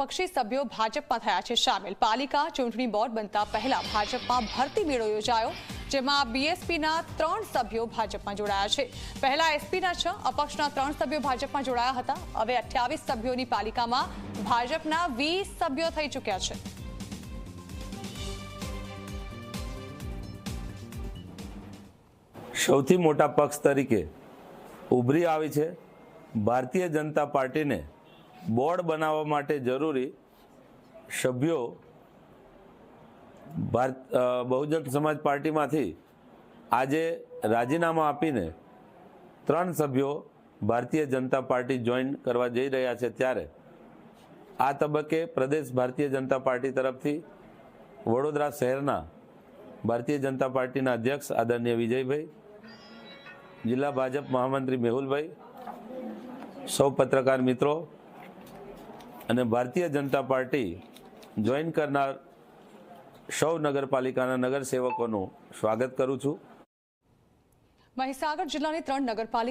પક્ષી સભ્યો ભાજપમાં થયા છે સામેલ. પાલિકા ચૂંટણી બોર્ડ બનતા પહેલા ભાજપમાં ભરતી મેળો યોજાયો, જેમાં બીએસપીના ત્રણ સભ્યો ભાજપમાં જોડાયા છે. પહેલા એસપીના છ, અપક્ષના ત્રણ સભ્યો ભાજપમાં જોડાયા હતા. હવે અઠ્યાવીસ સભ્યોની પાલિકામાં ભાજપના વીસ સભ્યો થઈ ચૂક્યા છે. સૌથી મોટા પક્ષ તરીકે ઉભરી આવી છે ભારતીય જનતા પાર્ટીને બોર્ડ બનાવવા માટે જરૂરી સભ્યો ભારત બહુજન સમાજ પાર્ટીમાંથી આજે રાજીનામા આપીને ત્રણ સભ્યો ભારતીય જનતા પાર્ટી જોઈન કરવા જઈ રહ્યા છે ત્યારે આ તબક્કે પ્રદેશ ભારતીય જનતા પાર્ટી તરફથી વડોદરા શહેરના ભારતીય જનતા પાર્ટીના અધ્યક્ષ આદરણીય વિજયભાઈ, જિલ્લા ભાજપ મહામંત્રી મેહુલભાઈ, સૌ પત્રકાર મિત્રો અને ભારતીય જનતા પાર્ટી જોઈન કરનાર સૌ નગરપાલિકાના નગરસેવકોનું સ્વાગત કરું છું. મહીસાગર જિલ્લાની ત્રણ નગરપાલિકા